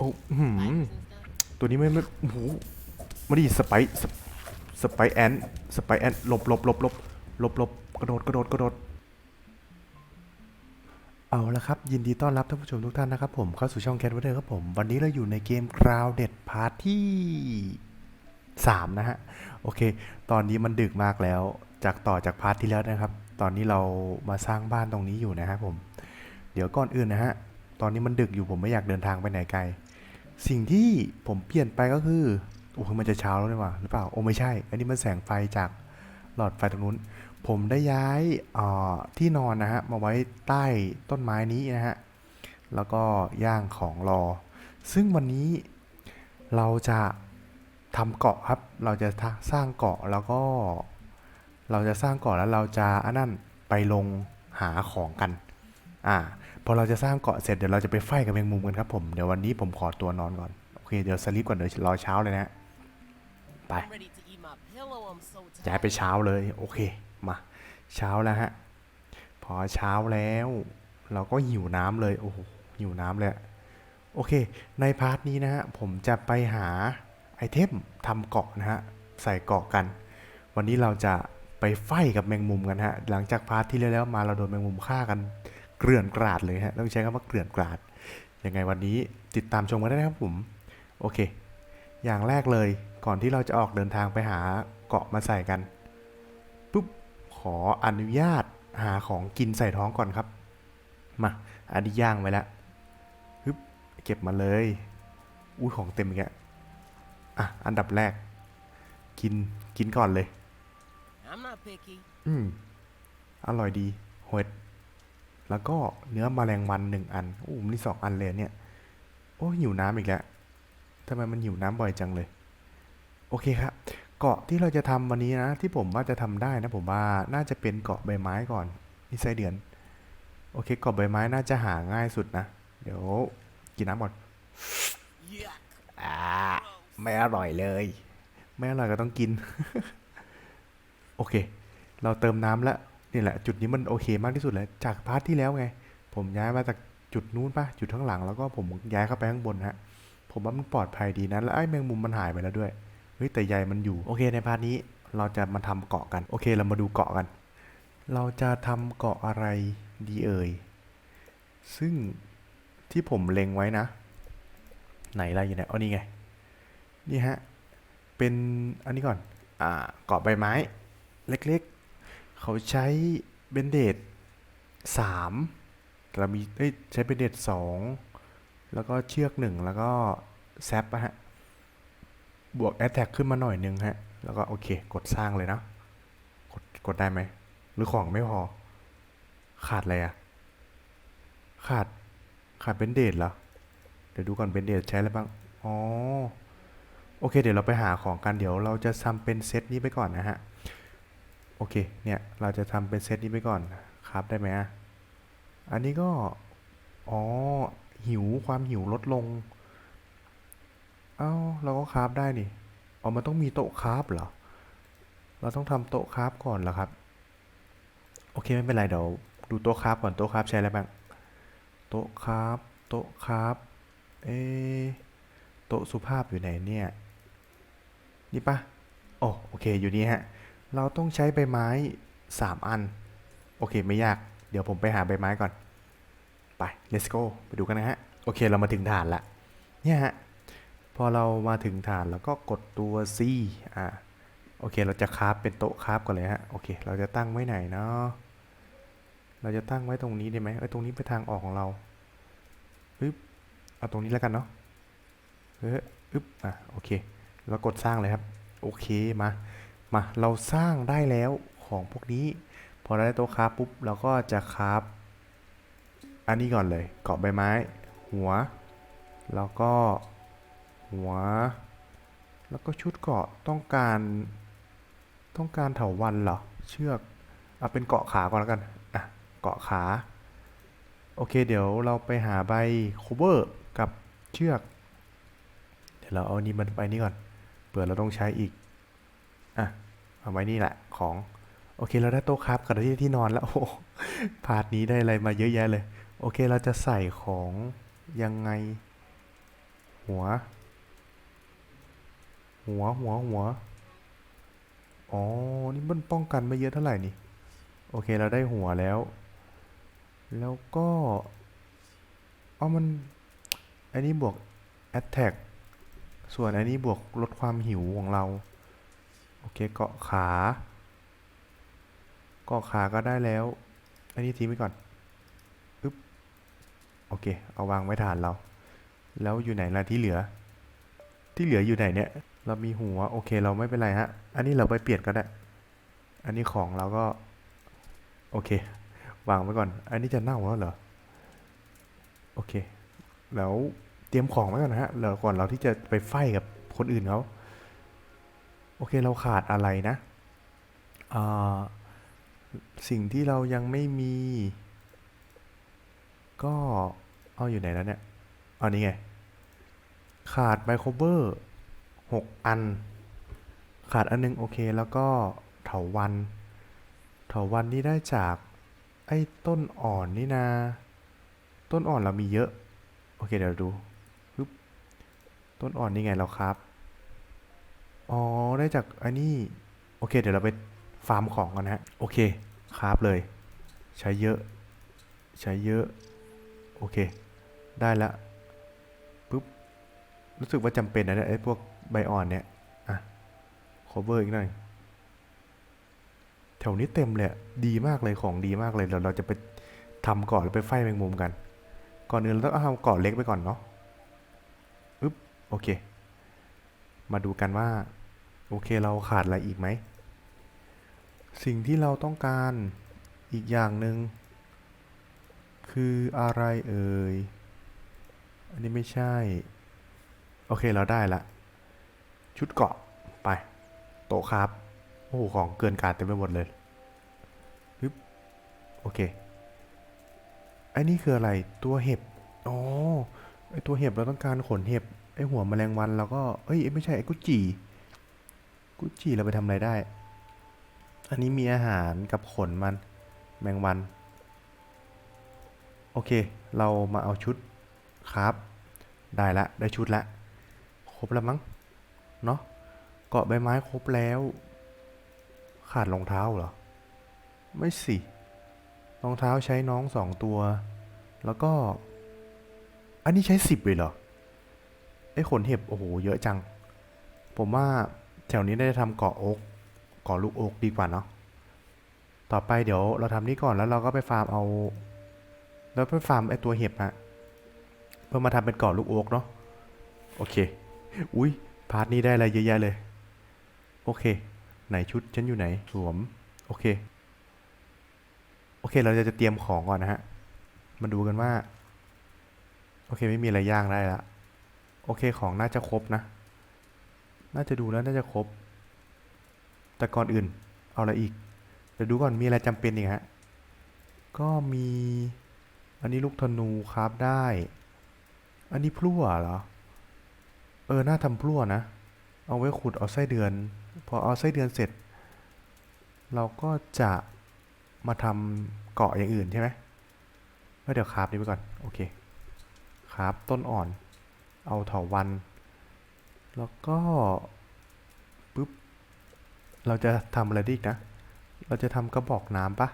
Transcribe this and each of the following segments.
โอ้หืมตัวนี้ไม่ไม่โอ้โหมาดิสไปสสไปแอนสไปแอนหลบหลบหลบหลบหลบหลบกระโดดกระโดดกระโดดเอาละครับ ยินดีต้อนรับท่านผู้ชมทุกท่านนะครับผมเข้าสู่ช่องแคทวเดอร์ครับผม วันนี้เราอยู่ในเกม Grounded Part ที่ 3 นะฮะ โอเค ตอนนี้มันดึกมากแล้ว จากต่อจากพาร์ทที่แล้วนะครับ ตอนนี้เรามาสร้างบ้านตรงนี้อยู่นะครับผม เดี๋ยวก่อนอื่นนะฮะ ตอนนี้มันดึกอยู่ผมไม่อยากเดินทางไปไหนไกล สิ่งที่ผมเปลี่ยนไปก็คือโอ้โหมันจะเช้าแล้วนี่หว่าหรือเปล่าโอ้ไม่ใช่ อันนี้มันแสงไฟจากหลอดไฟตรงนู้น ผมได้ย้ายที่นอนนะฮะมาไว้ใต้ต้นไม้นี้นะฮะแล้วก็ย่างของรอ ซึ่งวันนี้เราจะทำเกาะครับ เราจะสร้างเกาะแล้วก็ เราจะสร้างเกาะแล้วเราจะอันนั้นไปลงหาของกัน อ่า อเราจะสร้างเกาะเสร็จเดี๋ยวเราจะไปไฟกับแมงมุมกันครับผมเดี๋ยววันนี้ผมขอตัวนอนก่อนโอเคเดี๋ยวสลิปก่อนเดี๋ยวรอเช้าเลยนะไป I'm ready to eat my pillow. I'm so ย้ายไปเช้าเลยโอเคมาเช้าแล้วฮะพอเช้าแล้ว เราก็หิวน้ำเลยโอ้โหหิวน้ำเลยโอเค ในพาร์ทนี้นะฮะผมจะไปหาไอเทมทำเกาะนะฮะใส่เกาะกัน วันนี้เราจะไปไฟกับแมงมุมกันฮะหลังจากพาร์ทที่แล้วมาเราโดนแมงมุมฆ่ากัน เกลื่อนกราดเลยฮะต้องใช้คำว่าเกลื่อนกราดยังไงวันนี้ติดตามชมกันได้นะครับผมโอเค อย่างแรกเลยก่อนที่เราจะออกเดินทางไปหาเกาะมาใส่กันปุ๊บขออนุญาตหาของกินใส่ท้องก่อนครับมาอันนี้ย่างไว้แล้วปึ๊บเก็บมาเลยอุ้ยของเต็มอีกแล้วอะอันดับแรก กินกินก่อนเลย I'm not picky. อืมอร่อยดีเห็ด แล้วก็เนื้อมแมลงวันหนึ่งอันโอ้มนี่สองอันเลยเนี่ย โอ้หิวน้ำอีกแล้วทำไมมันหิวน้ำบ่อยจังเลย โอเคครับ เกาะที่เราจะทำวันนี้นะ ที่ผมว่าจะทำได้นะผมว่าน่าจะเป็นเกาะใบไม้ก่อนนี่ไส้เดือน โอเคเกาะใบไม้น่าจะหาง่ายสุดนะ เดี๋ยวกินน้ำก่อนอ่าไม่อร่อยเลย ไม่อร่อยก็ต้องกิน โอเค เราเติมน้ำแล้ว นี่แหละ จุดนี้มันโอเคมากที่สุดเลยจากพาร์ทที่แล้วไง ผมย้ายมาจากจุดนู้นปะจุดข้างหลังแล้วก็ผมย้ายเข้าไปข้างบนฮะผมว่ามันปลอดภัยดีนะแล้วไอ้แมงมุมมันหายไปแล้วด้วยเฮ้ยแต่ใยมันอยู่โอเคในพาร์ทนี้เราจะมาทำเกาะกัน โอเคเรามาดูเกาะกัน เราจะทำเกาะอะไรดีเอ่ยซึ่งที่ผมเล็งไว้นะ ไหนล่ะอยู่ไหนอ๋อนี่ไงนี่ฮะเป็นอันนี้ก่อนอ่าเกาะใบไม้ เล็กๆ เขาใช้เบนเดดสามเรามีเอ้ยใช้เบนเดดสองแล้วก็เชือกหนึ่งแล้วก็แซปฮะ บวกแอตแทกขึ้นมาหน่อยนึงฮะ แล้วก็โอเค กดสร้างเลยนะ กดกดได้ไหม หรือของไม่พอ ขาดอะไรอะขาด ขาดเบนเดดเหรอ เดี๋ยวดูก่อนเบนเดดใช้อะไรบ้าง อ๋อ โอเค เดี๋ยวเราไปหาของกัน เดี๋ยวเราจะทำเป็นเซตนี้ไปก่อนนะฮะ โอเค เนี่ย เราจะทำเป็นเซตนี้ไปก่อนครับได้ไหมอะอันนี้ก็ อ๋อ หิวความหิวลดลง เอ้า เราก็คราฟได้นี่อ๋อมันต้องมีโต๊ะคราฟเหรอ เราต้องทำโต๊ะคราฟก่อนเหรอครับ โอเคไม่เป็นไรเดี๋ยวดูโต๊ะคราฟก่อนโต๊ะคราฟใช้อะไรบ้าง โต๊ะคราฟโต๊ะคราฟเอโต๊ะสุภาพอยู่ไหนเนี่ย นี่ปะโอ้โอเคอยู่นี่ฮะ เราต้องใช้ใบไม้สามอัน โอเคไม่ยาก เดี๋ยวผมไปหาใบไม้ก่อน ไป let's go ไปดูกันนะฮะ โอเคเรามาถึงฐานละ เนี่ยฮะ พอเรามาถึงฐานแล้วก็กดตัว C อ่า โอเคเราจะคราฟเป็นโต๊ะคราฟก่อนเลยฮะ โอเค เราจะตั้งไว้ไหนเนาะ เราจะตั้งไว้ตรงนี้ได้ไหมเอ้ยตรงนี้เป็นทางออกของเราปึ๊บ เอาตรงนี้แล้วกันเนาะ เอออึ๊บ อะ โอเค แล้วกดสร้างเลยครับ โอเค มา มาเราสร้างได้แล้วของพวกนี้ พอเราได้โต๊ะคราฟปุ๊บเราก็จะคราฟอันนี้ก่อนเลยเกาะใบไม้ หัว แล้วก็หัว แล้วก็ชุดเกาะต้องการต้องการเถาวันเหรอ เชือกเอาเป็นเกาะขาก่อนแล้วกันอะเกาะขา โอเคเดี๋ยวเราไปหาใบโคเวอร์กับเชือก เดี๋ยวเราเอานี่มันไปนี่ก่อนเผื่อเราต้องใช้อีก อะเอาไว้นี่แหละของโอเคเราได้โต๊ะครับกับที่ที่นอนแล้วโอ้โหพาร์ทนี้ได้อะไรมาเยอะแยะเลย โอเคเราจะใส่ของยังไง หัว หัวหัวหัวอ๋อนี่มันป้องกันไม่เยอะเท่าไหร่นี่ โอเคเราได้หัวแล้ว แล้วก็เอามันอันนี้บวก attack ส่วนอันนี้บวกลดความหิวของเรา โอเคเกาะขา เกาะขาก็ได้แล้ว อันนี้ทิ้งไว้ก่อนอึ๊บโอเค เอาวางไว้ฐานเรา แล้วอยู่ไหนล่ะที่เหลือ ที่เหลืออยู่ไหนเนี่ย เรามีหัวโอเคเราไม่เป็นไรฮะ อันนี้เราไปเปลี่ยนก็ได้ อันนี้ของเราก็ โอเค วางไว้ก่อน อันนี้จะเน่าแล้วเหรอ โอเค แล้วเตรียมของไว้ก่อนนะฮะเราก่อนเราที่จะไปไฟกับคนอื่นเขา โอเคเราขาดอะไรนะอ่าสิ่งที่เรายังไม่มี ก็เอาอยู่ไหนแล้วเนี่ยอานี่ไง ขาดไมโครเบอร์หกอัน ขาดอันนึงโอเคแล้วก็เถาวันเถาวันนี่ได้จากไอ้ต้นอ่อนนี่นาต้นอ่อนเรามีเยอะ โอเคเดี๋ยวดูต้นอ่อนนี่ไงเราครับ อ๋อ ได้จากอันนี้ โอเค เดี๋ยวเราไปฟาร์มของกันนะ โอเคครับเลย ใช้เยอะ ใช้เยอะ โอเค ได้ละปุ๊บ รู้สึกว่าจำเป็นนะเนี่ยไอ้พวกใบอ่อนเนี่ย อะ cover อีกหน่อย แถวนี้เต็มเลยดีมากเลยของดีมากเลย เดี๋ยวเราจะไปทำก่อนแล้วไปไฟแมงมุมกัน ก่อนอื่นเราต้องเอาเกาะเล็กไปก่อนเนาะอึ๊บ โอเค มาดูกันว่า โอเคเราขาดอะไรอีกไหม สิ่งที่เราต้องการอีกอย่างหนึ่งคืออะไรเอ่ย อันนี้ไม่ใช่ โอเคเราได้ละ ชุดเกาะไป โตครับ โอ้โหของเกินการเต็มไปหมดเลยฮึบโอเค อันนี้คืออะไรตัวเห็บอ๋อไอตัวเห็บเราต้องการขนเห็บไอหัวแมลงวันเราก็ เอ้ยไม่ใช่ไอกุจี กุจีเราไปทำอะไรได้ อันนี้มีอาหารกับขนมันแมงวัน โอเค เรามาเอาชุดครับ ได้ละ ได้ชุดละ ครบแล้วมั้ง เนาะเกาะใบไม้ครบแล้ว ขาดรองเท้าเหรอ ไม่สิ รองเท้าใช้น้องสองตัว แล้วก็ อันนี้ใช้สิบเลยเหรอ ไอ้ขนเห็บ โอ้โห เยอะจัง ผมว่า แถวนี้ได้ทำเกาะอกเกาะลูกอกดีกว่าเนาะต่อไปเดี๋ยวเราทำนี้ก่อนแล้วเราก็ไปฟาร์มเอาแล้วไปฟาร์มไอตัวเห็บฮะเพื่อมาทำเป็นเกาะลูกอกเนาะโอเค อุ้ยพาร์ทนี้ได้อะไรเยอะแยะเลย โอเค ไหนชุดฉันอยู่ไหนสวม โอเค โอเค เราจะจะเตรียมของก่อนนะฮะ มาดูกันว่า โอเค ไม่มีอะไรย่างได้ละ โอเค ของน่าจะครบนะ น่าจะดูแล้วน่าจะครบ แต่ก่อนอื่นเอาอะไรอีก เดี๋ยวดูก่อนมีอะไรจำเป็นอีกฮะ ก็มี อันนี้ลูกธนูครับได้ อันนี้พลั่วเหรอ เออ น่าทำพลั่วนะ เอาไว้ขุดเอาไส้เดือน พอเอาไส้เดือนเสร็จ เราก็จะมาทำเกาะอย่างอื่นใช่ไหมแล้วเดี๋ยวคราฟนี้ไปก่อน โอเคคราฟต้นอ่อน เอาเถาวัน แล้วก็ปุ๊บเราจะทำอะไรดีกนะ เราจะทำกระบอกน้ำปะ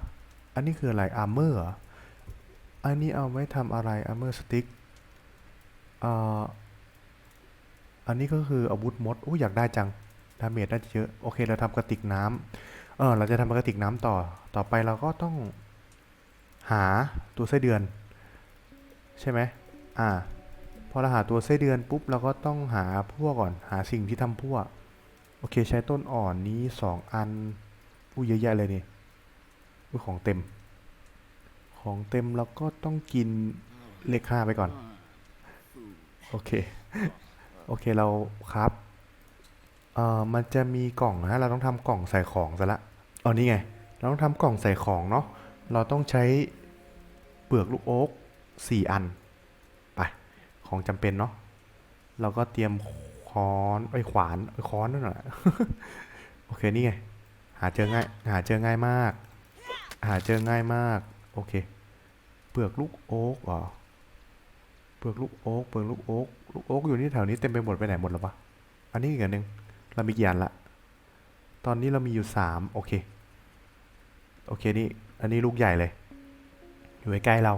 อันนี้คืออะไรอาร์เมอร์อันนี้เอาไว้ทำอะไรอาร์เมอร์สติ๊กอันนี้ก็คืออาวุธมดอู้อยากได้จังดาเมจน่าจะเยอะโอเคเราทำกระติกน้ำเออเราจะทำกระติกน้ำต่อต่อไปเราก็ต้องหาตัวไส้เดือน ใช่ไหมอ่า พอเราหาตัวไส้เดือนปุ๊บเราก็ต้องหาพั่วก่อนหาสิ่งที่ทำพั่วโอเคใช้ต้นอ่อนนี้สองอันอู้เยอะแยะเลยนี่อู้ของเต็ม ของเต็มแล้วก็ต้องกินเลขห้าไปก่อน โอเค โอเคเราครับเอ่อมันจะมีกล่องนะเราต้องทำกล่องใส่ของซะละอ๋อนี่ไง เราต้องทำกล่องใส่ของเนาะเราต้องใช้เปลือกลูกโอ๊กสี่อัน ของจำเป็นเนาะเราก็เตรียมค้อนไอ้ขวานไอ้ค้อนนั่นแหละโอเคนี่ไงหาเจอง่าย หาเจอง่ายมาก หาเจอง่ายมาก โอเค เปลือกลูกโอ๊กเหรอเปลือกลูกโอ๊กเปลือกลูกโอ๊กลูกโอ๊กอยู่นี่แถวนี้เต็มไปหมดไปไหนหมดแล้ววะอันนี้อีกอันหนึ่งเรามีกี่อันละ ตอนนี้เรามีอยู่สามโอเค โอเคนี่ อันนี้ลูกใหญ่เลย อยู่ใกล้เรา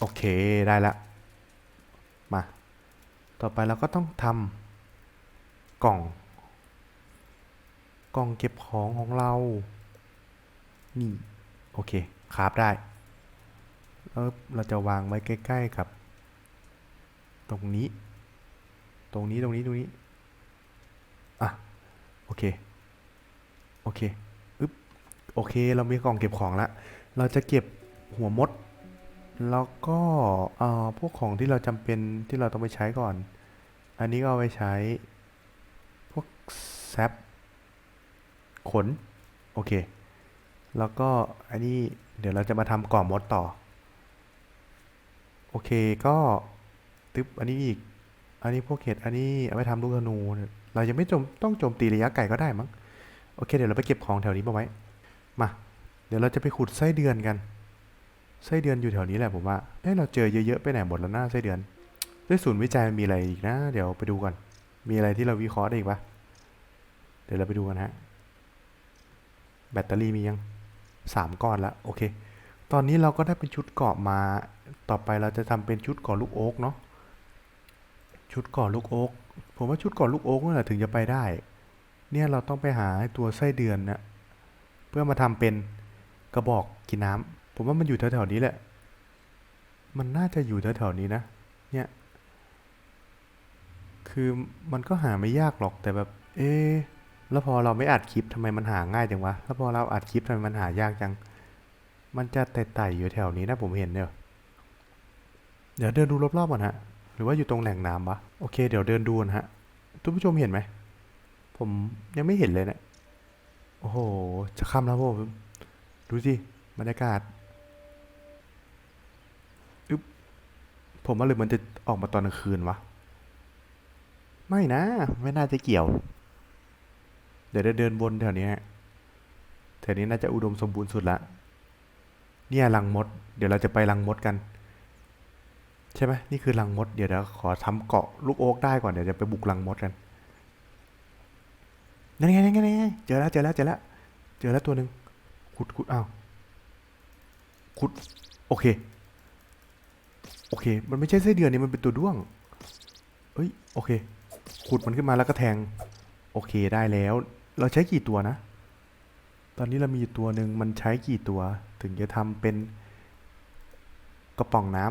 โอเคได้ละ มา ต่อไปเราก็ต้องทำกล่อง กล่องเก็บของของเรา นี่ โอเคคราฟได้ แล้วเราจะวางไว้ใกล้ ๆ กับ ตรงนี้ ตรงนี้ตรงนี้ตรงนี้ อะ โอเค โอเคอึ๊บ โอเค เรามีกล่องเก็บของละ เราจะเก็บหัวมด แล้วก็เอ่อพวกของที่เราจำเป็นที่เราต้องไปใช้ก่อน อันนี้ก็เอาไปใช้ พวกแซปขน โอเค แล้วก็อันนี้เดี๋ยวเราจะมาทำกล่องมดต่อ โอเคก็ตึ๊บอันนี้อีก อันนี้พวกเห็ดอันนี้เอาไปทำลูกธนู เรายังไม่จมต้องโจมตีระยะไกลก็ได้มั้ง โอเค เดี๋ยวเราไปเก็บของแถวนี้มาไว้ มา เดี๋ยวเราจะไปขุดไส้เดือนกัน ไส้เดือนอยู่แถวนี้แหละผมว่าเอ้เราเจอเยอะๆไปไหนหมดแล้วหน้าไส้เดือนด้วยศูนย์วิจัยมันมีอะไรอีกนะ เดี๋ยวไปดูก่อน มีอะไรที่เราวิเคราะห์ได้อีกปะเดี๋ยวเราไปดูกันฮะ แบตเตอรี่มียังสามก้อนละโอเค ตอนนี้เราก็ได้เป็นชุดเกาะมา ต่อไปเราจะทำเป็นชุดเกาะลูกโอ๊กเนาะ ชุดเกาะลูกโอ๊ก ผมว่าชุดเกาะลูกโอ๊กนั่แหละถึงจะไปได้ เนี่ยเราต้องไปหาตัวไส้เดือนนะเพื่อมาทำเป็นกระบอกกินน้ำ ผมว่ามันอยู่แถวๆนี้แหละ มันน่าจะอยู่แถวๆนี้นะ เนี่ย คือมันก็หาไม่ยากหรอกแต่แบบ เอ๊ะแล้วพอเราไม่อัดคลิปทำไมมันหาง่ายจังวะ แล้วพอเราอัดคลิปทำไมมันหายากจัง มันจะไต่ๆอยู่แถวนี้นะผมเห็นเนี่ยเดี๋ยวเดินดูรอบๆก่อนฮะ หรือว่าอยู่ตรงแหล่งน้ำวะโอเค เดี๋ยวเดินดูนะฮะทุกผู้ชมเห็นไหม ผมยังไม่เห็นเลยเนะี่ย โอ้โห จะค่ำแล้วผม ดูสิ บรรยากาศอึ๊บ ผมว่าหรือมันจะออกมาตอนกลางคืนวะ ไม่นะ ไม่น่าจะเกี่ยว เดี๋ยวเดินวนแถวนี้แถวนี้น่าจะอุดมสมบูรณ์สุดละ เนี่ยรังมด เดี๋ยวเราจะไปรังมดกัน ใช่ไหมนี่คือรังมด เดี๋ยวเดี๋ยวขอทำเกาะลูกโอ๊กได้ก่อน เดี๋ยวจะไปบุกรังมดกัน นั่นไงนั่นไงนั่นไงเจอแล้วเจอแล้วเจอแล้วเจอแล้วตัวหนึ่งขุดขุดอ้าวขุด โอเค โอเค มันไม่ใช่ไส้เดือนนี่มันเป็นตัวด้วง เอ้ย โอเค ขุดมันขึ้นมาแล้วก็แทง โอเคได้แล้ว เราใช้กี่ตัวนะ ตอนนี้เรามีอยู่ตัวหนึ่งมันใช้กี่ตัว ถึงจะทำเป็นกระป๋องน้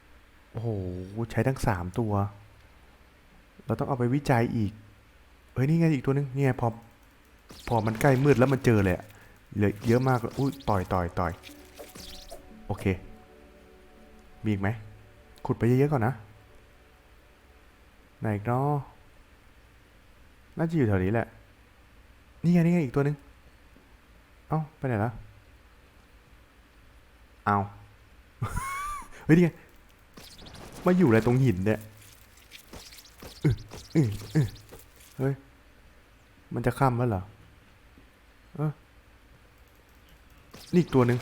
ำโอ้โห ใช้ทั้งสามตัว เราต้องเอาไปวิจัยอีก เฮ้ย นี่ไงอีกตัวนึงเนี่ยพอ พอมันใกล้มืดแล้วมันเจอเลยอะเหลือเยอะมากเลยอุ้ยต่อยต่อยต่อย โอเค มีอีกไหม ขุดไปเยอะๆก่อนนะ ไหนอีกเนาะน่าจะอยู่แถวนี้แหละ นี่ไงนี่ไงอีกตัวนึง เอ้าไปไหนแล้วเอาเฮ้ยนี่ไงมาอยู่อะไรตรงหินเนี่ยเฮ้ย มันจะข้ามแล้วเหรอเออนี่อีกตัวหนึ่ง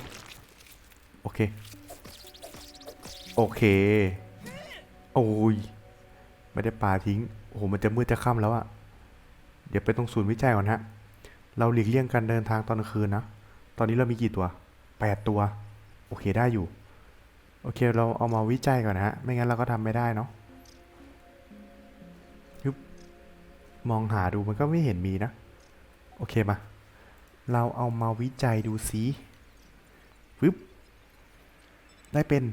โอเค โอเค โอ้ย ไม่ได้ปลาทิ้ง โอ้โห มันจะมืดจะค่ำแล้วอะเดี๋ยวไปตรงศูนย์วิจัยก่อนฮะ เราหลีกเลี่ยงการเดินทางตอนกลางคืนนะ ตอนนี้เรามีกี่ตัวแปดตัว โอเคได้อยู่ โอเค เราเอามาวิจัยก่อนนะฮะ ไม่งั้นเราก็ทำไม่ได้เนาะยุบมองหาดูมันก็ไม่เห็นมีนะ โอเคมา เราเอามาวิจัยดูสิปึ๊บได้เป็น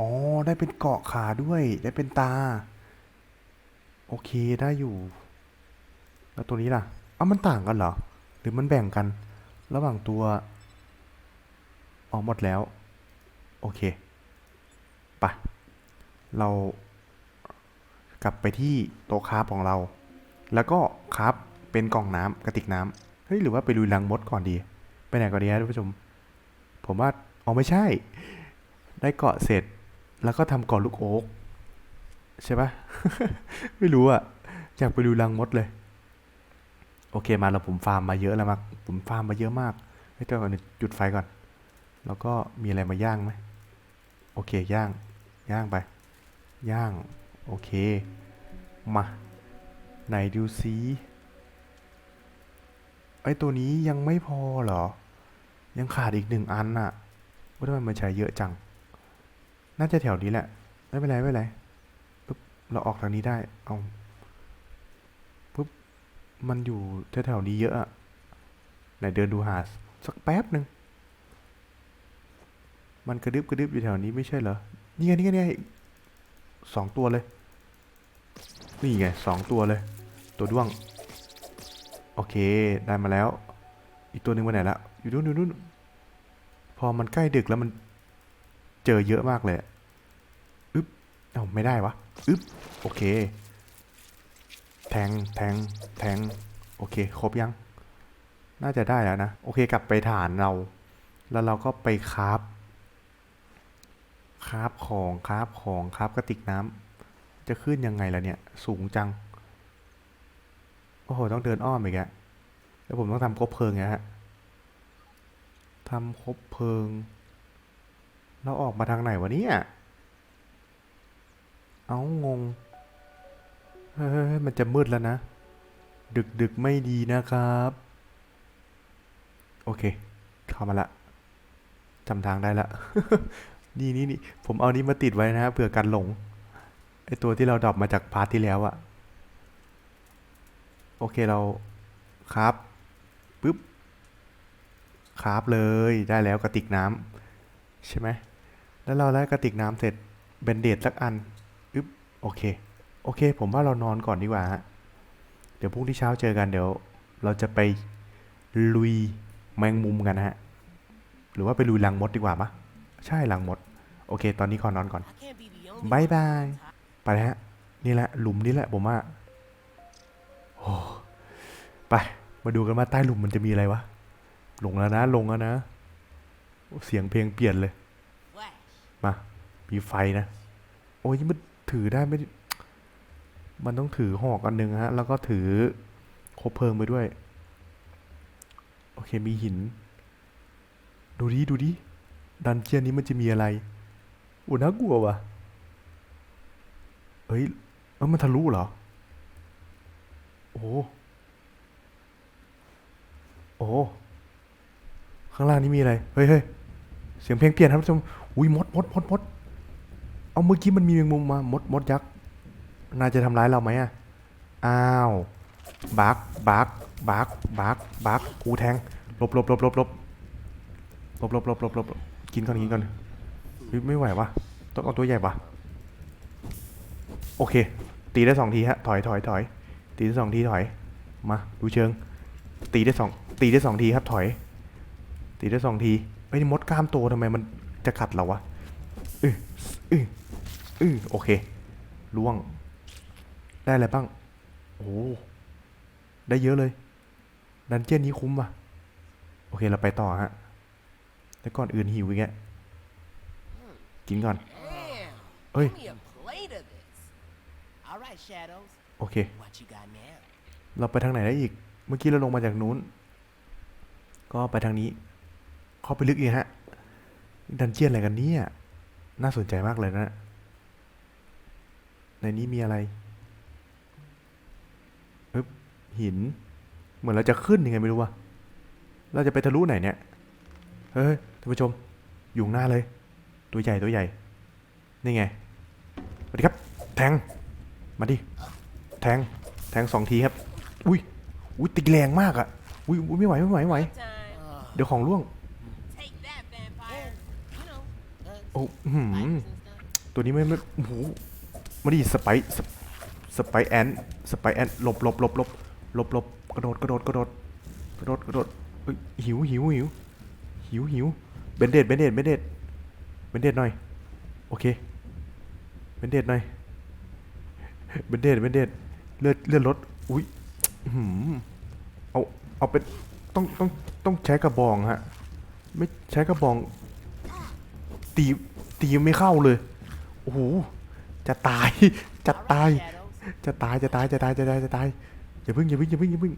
อ๋อ ได้เป็นเกาะขาด้วย ได้เป็นตา โอเคได้อยู่ แล้วตัวนี้ล่ะเอ้ามันต่างกันเหรอ หรือมันแบ่งกัน ระหว่างตัวออกหมดแล้ว โอเคไปะเรากลับไปที่โต๊ะคราฟของเรา แล้วก็คราฟเป็นกล่องน้ำกระติกน้ำเฮ้ยหรือว่าไปลุยรังมดก่อนดี ไปไหนก่อนดีฮะท่านผู้ชม ผมว่าอ๋อไม่ใช่ ได้เกาะเสร็จ แล้วก็ทำเกาะลูกโอ๊กใช่ปะไม่รู้อะอยากไปดูรังมดเลย โอเคมาแล้วผมฟาร์มมาเยอะแล้วมากผมฟาร์มมาเยอะมากให้เจ้าก่อนจุดไฟก่อน แล้วก็มีอะไรมาย่างไหมโอเคย่างย่างไป ย่าง โอเค มาไหนดูซิไอตัวนี้ยังไม่พอเหรอ ยังขาดอีกหนึ่งอันน่ะว่าทำไมมันใช้เยอะจัง น่าจะแถวนี้แหละ ไม่เป็นไรไม่เป็นไรปึ๊บเราออกทางนี้ได้ เอาปึ๊บมันอยู่แถวๆนี้เยอะอะไหนเดินดูหาสักแป๊บหนึ่งมันกระดึบกระดึบอยู่แถวนี้ไม่ใช่เหรอ นี่ไงนี่ไงนี่ไงสองตัวเลย นี่ไงสองตัวเลย ตัวด้วง โอเคได้มาแล้ว อีกตัวหนึ่งไปไหนละ อยู่นู่นอยู่นู่น พอมันใกล้ดึกแล้วมัน เจอเยอะมากเลยอึ๊บเอ้าไม่ได้วะอึ๊บโอเค แทงแทงแทงโอเค ครบยัง น่าจะได้แล้วนะ โอเคกลับไปฐานเรา แล้วเราก็ไปคราฟคราฟของคราฟของคราฟกระติกน้ำจะขึ้นยังไงล่ะเนี่ย สูงจัง โอ้โห ต้องเดินอ้อมอีกอะแล้วผมต้องทำคบเพลิงไงฮะทำคบเพลิง เราออกมาทางไหนวะเนี่ย เอางง เฮ้ยมันจะมืดแล้วนะ ดึกดึกไม่ดีนะครับ โอเค เข้ามาละจำทางได้ละ นี่นี่นี่ผมเอานี้มาติดไว้นะเผื่อกันหลง ไอตัวที่เราดรอปมาจากพาร์ทที่แล้วอะโอเคเราครับปึ๊บครับเลยได้แล้วกระติกน้ำใช่ไหม แล้วเราได้กระติกน้ำเสร็จเบนเดดสักอันอึ๊บโอเค โอเค ผมว่าเรานอนก่อนดีกว่าฮะเดี๋ยวพรุ่งนี้เช้าเจอกันเดี๋ยว เราจะไปลุยแมงมุมกันนะฮะ หรือว่าไปลุยลังมดดีกว่าปะใช่ลังมด โอเค ตอนนี้ขอนอนก่อนบายบายไปฮะ นี่แหละหลุมนี้แหละผมว่าโอ้ไป มาดูกันว่าใต้หลุมมันจะมีอะไรวะลงแล้วนะลงแล้วนะ เสียงเพลงเปลี่ยนเลย มีไฟนะ โอ้ยมันถือได้ไม่ มันต้องถือหอกอันหนึ่งฮะ แล้วก็ถือคบเพลิงไปด้วย โอเคมีหิน ดูดิ ดูดิ ดันเจียนนี้มันจะมีอะไรโอ้น่ากลัวว่ะเฮ้ยเอ้ยมันทะลุเหรอ โอ้โอ้ ข้างล่างนี่มีอะไร เฮ้ยเฮ้ยเสียงเพลงเปลี่ยนครับท่านผู้ชม อุ้ยมดมดมดมด เอาเมื่อกี้มันมีแมงมุมมามดมดยักษ์น่าจะทำร้ายเราไหมอะอ้าวบักบักบักบักบักกูแทงลบลบลบลบลบลบลบลบลบลบกินก่อนกินก่อนเฮ้ไม่ไหววะต้องเอาตัวใหญ่ปะโอเค ตีได้สองทีฮะถอยถอยถอยตีได้สองทีถอย มาดูเชิง ตีได้สองตีได้สองทีครับถอย ตีได้สองทีไอ้มดกล้ามโตทำไมมันจะกัดเราวะอืออือ อือโอเคล่วง ได้อะไรบ้าง โอ้ ได้เยอะเลย ดันเจี้ยนนี้คุ้มว่ะ โอเคเราไปต่อฮะแต่ก่อนอื่นหิวอีกแกกินก่อน Damn. Oi. Give me a plate of this. All right, Shadows. โอเค เราไปทางไหนได้อีก เมื่อกี้เราลงมาจากนู้น ก็ไปทางนี้ เข้าไปลึกอีกฮะ ดันเจียนอะไรกันเนี่ย น่าสนใจมากเลยนะ ในนี้มีอะไรอึ๊บหิน เหมือนเราจะขึ้นยังไงไม่รู้ว่ะเราจะไปทะลุไหนเนี่ย เฮ้ยท่านผู้ชม อยู่ข้างหน้าเลย ตัวใหญ่ตัวใหญ่ นี่ไงสวัสดีครับ แทง มาดิ แทง แทงสองทีครับ อุ้ย อุ้ยตีแรงมากอะอุ้ยอุ้ยไม่ไหวไม่ไหวไม่ไหว Time. เดี๋ยวของร่วง Take that, vampire. You know, uh, โอ้อื้อหือ spiders and stuff. ตัวนี้ไม่ไม่โอ้โห มาดิสไปสไปแอนสไปแอนหลบหลบหลบหลบหลบหลบกระโดดกระโดดกระโดดกระโดดกระโดดเอ้ยหิวหิวหิวหิวหิวเบนเดดเบนเดดเบนเดดเบนเดดหน่อยโอเคเบนเดดหน่อยเบนเดดเบนเดดเลือดเลือดลดอุ้ยอื้อหือเอาเอาเป็นต้องต้องต้องใช้กระบองฮะไม่ใช้กระบองตีตีไม่เข้าเลยโอ้โห จะตาย จะตาย จะตาย จะตาย จะตาย จะตาย จะตาย อย่าพิ่งอย่าพิ่งอย่าพิ่งอย่าพิ่ง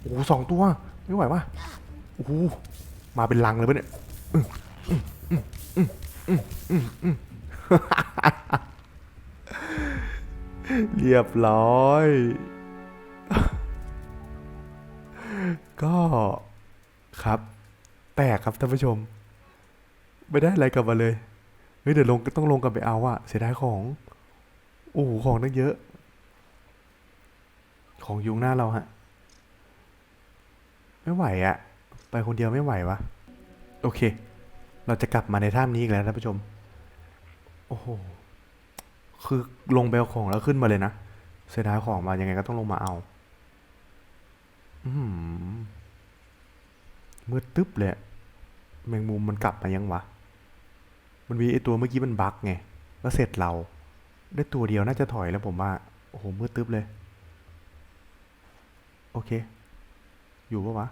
โอ้โหสองตัว ไม่ไหววะโอ้โหมาเป็นลังเลยปะเนี่ยอื้ออื้ออื้ออื้อเรียบร้อย ก็ครับ แตกครับท่านผู้ชม ไม่ได้อะไรกลับมาเลย เฮ้ยเดี๋ยวลงต้องลงกลับไปเอาอะเสียดายของโอ้โหของตั้งเยอะ ของยุงหน้าเราฮะ ไม่ไหวอะไปคนเดียวไม่ไหววะโอเค เราจะกลับมาในถ้ำนี้อีกแล้วท่านผู้ชม โอ้โห คือลงไปเอาของแล้วขึ้นมาเลยนะ เสียดายของมายังไงก็ต้องลงมาเอา อือหือมืดตึ๊บเลย แมงมุมมันกลับมายังวะ มันมีไอตัวเมื่อกี้มันบั๊กไงก็เสร็จเรา ได้ตัวเดียวน่าจะถอยแล้วผมว่า โอ้โหมืดตึ๊บเลย โอเค อยู่ปะวะ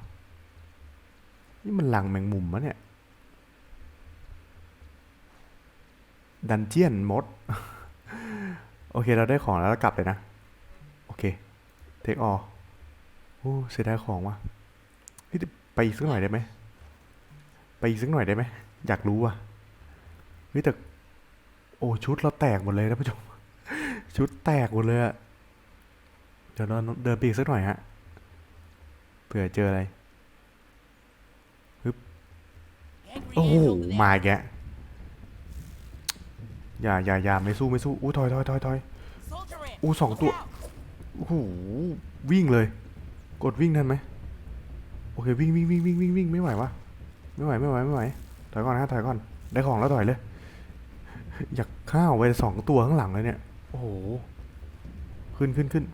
นี่มันหลังแมงมุมมะเนี่ย ดันเจียนมด โอเคเราได้ของแล้วเรากลับเลยนะ โอเค เทคออโอ้เสียดายของว่ะไปอีกสักหน่อยได้ไหม ไปอีกสักหน่อยได้ไหม อยากรู้ว่ะ เฮ้ยแต่โอ้ชุดเราแตกหมดเลยนะผู้ชม ชุดแตกหมดเลยอะเดี๋ยวเราเดินไปอีกสักหน่อยฮะเผื่อเจออะไร Angry โอ้โหมาแกอย่าอย่าอย่าไม่สู้ไม่สู้อู้ถอยถอยถอยถอยอู้สองตัวโอ้โหวิ่งเลย กดวิ่งทันไหมโอเควิ่งวิ่งวิ่งวิ่งวิ่งวิ่งไม่ไหววะไม่ไหวไม่ไหวไม่ไหวถอยก่อนนะถอยก่อนได้ของแล้วถอยเลย อยากข้าวไปสองตัวข้างหลังเลยเนี่ย โอ้โห ขึ้นขึ้นขึ้น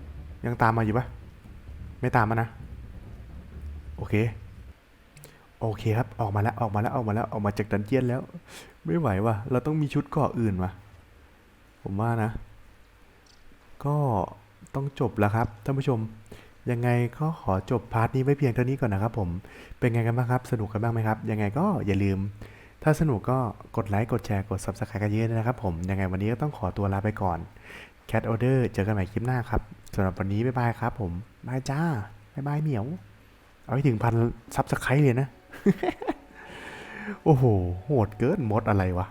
ยังตามมาอยู่ปะไม่ตามมานะ โอเค โอเคครับ ออกมาแล้ว ออกมาแล้ว ออกมาแล้ว ออกมาจากดันเจียนแล้ว ไม่ไหวว่ะ เราต้องมีชุดเกราะอื่นว่ะ ผมว่านะ ก็ต้องจบแล้วครับท่านผู้ชม ยังไงก็ขอจบพาร์ทนี้ไว้เพียงเท่านี้ก่อนนะครับผม เป็นไงกันบ้างครับ สนุกกันบ้างไหมครับ ยังไงก็อย่าลืม ถ้าสนุกก็กดไลค์กดแชร์กด subscribe กันเยอะนะครับผม ยังไงวันนี้ก็ต้องขอตัวลาไปก่อน Cat Order เจอกันใหม่คลิปหน้าครับสำหรับวันนี้บ๊ายบายครับผมบายจ้าบายบายเหมียว เอาให้ถึงพันซับสไครต์เลยนะ โอ้โห โหดเกินมดอะไรวะ